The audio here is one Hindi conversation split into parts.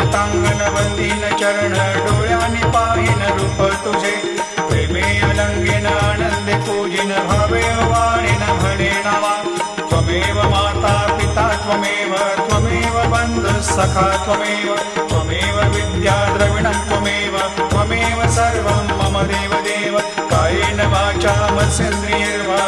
अंगण वंदीन चरण डोळ्यानी पाहिन रूप तुझे. प्रेमे अलंगिन आनंदे पूजिन भावे वाणीन म्हणे नावा. त्वमेव माता पिता, त्वमेव त्वमेव बन्धु सखा, त्वमेव त्वमेव विद्या द्रविणं, त्वमेव त्वमेव सर्वं मम देवदेव. कायेन वाचा मनसेन्द्रियैर्वा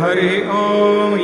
हरि ओम